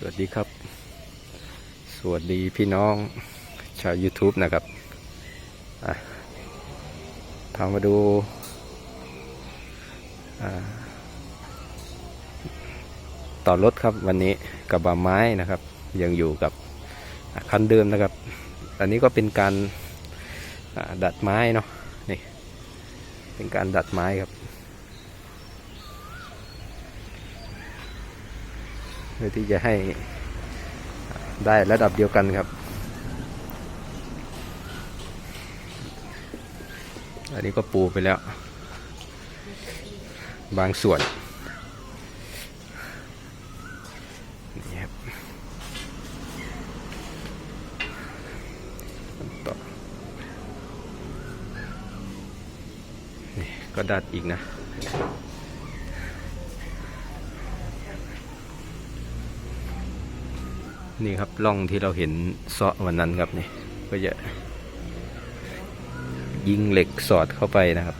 สวัสดีครับ สวัสดีพี่น้องชาว YouTube นะครับพามาดูต่อรถครับวันนี้กระบะไม้นะครับ ยังอยู่กับคันเดิมนะครับ อันนี้ก็เป็นการดัดไม้เนาะนี่เป็นการดัดไม้ครับ เพื่อที่จะให้ได้ระดับเดียวกันครับ อันนี้ก็ปูไปแล้ว บางส่วนนี่ครับต่อนี่ก็ดัดอีกนะ นี่ครับร่องที่เราเห็นเซาะวันนั้นครับนี่ก็จะยิงเหล็กสอดเข้าไปนะครับ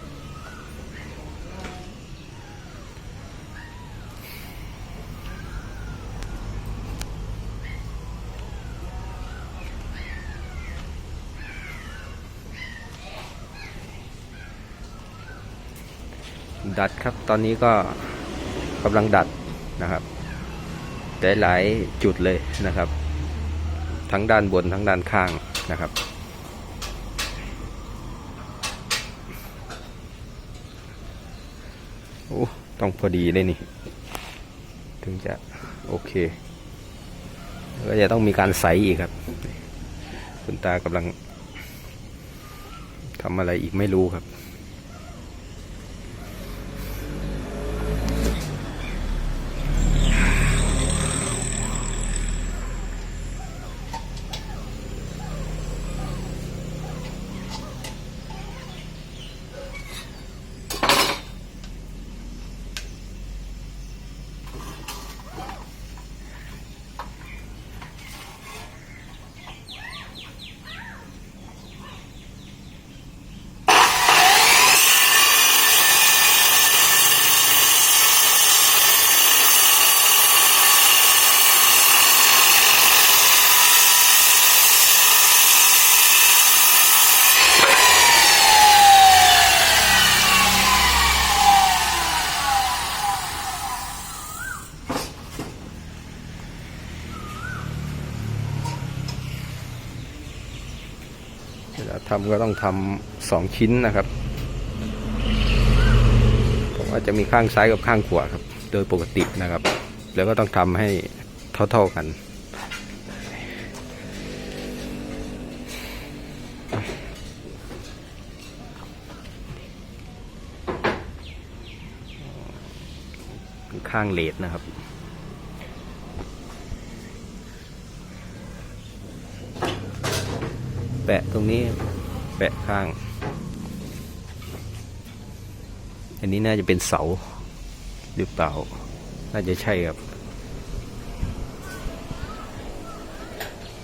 ดัดครับตอนนี้ก็กำลังดัดนะครับ หลายจุดเลยนะครับ ทั้งด้านบนทั้งด้านข้างนะครับ โอ้ต้องพอดีเลยนี่ ถึงจะโอเคก็จะต้องมีการใสอีกครับ คุณตากำลังทำอะไรอีกไม่รู้ครับ ทำก็ต้องทำสองชิ้นนะครับเพราะว่าจะมีข้างซ้ายกับข้างขวาครับ โดยปกตินะครับ แล้วก็ต้องทำให้เท่าๆกันข้างเลดนะครับ แปะตรงนี้แปะข้าง อันนี้น่าจะเป็นเสาหรือเปล่า น่าจะใช่ครับ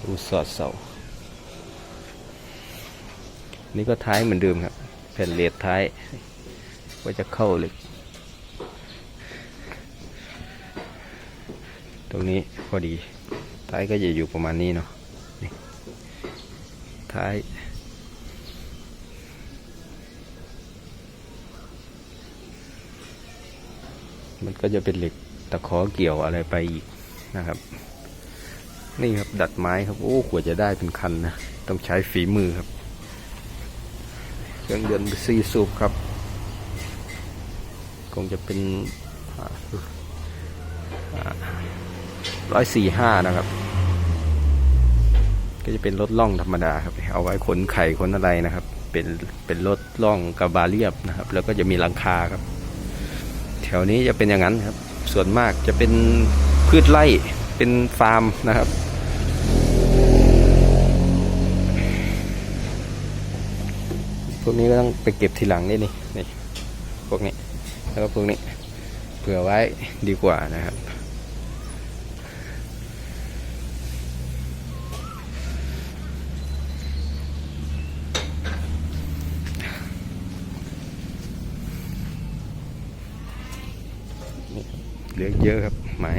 รูสอดเสา นี่ก็ท้ายเหมือนเดิมครับ แผ่นเลดท้ายว่าจะเข้าเลยตรงนี้พอดี ท้ายก็จะอยู่ประมาณนี้เนาะ ท้าย มันก็จะเป็นเหล็กตะขอเกี่ยวอะไรไปอีกนะครับ นี่ครับดัดไม้ครับ โอ้ขวดจะได้เป็นคันนะ ต้องใช้ฝีมือครับ เครื่องยนต์ซีสูบครับ คงจะเป็นร้อยสี่ห้านะครับ ก็จะเป็นรถล่องธรรมดาครับเอาไว้ขนไข่ขนอะไรนะครับ เป็นเป็นรถล่องกระบาเรียบนะครับ แล้วก็จะมีหลังคาครับ แถวนี้จะเป็นอย่างนั้นครับ ส่วนมากจะเป็นพืชไร่เป็นฟาร์มนะครับ พวกนี้ก็ต้องไปเก็บทีหลังนี่นี่นี่พวกนี้แล้วก็พวกนี้เผื่อไว้ดีกว่านะครับ เหลือเยอะครับไม้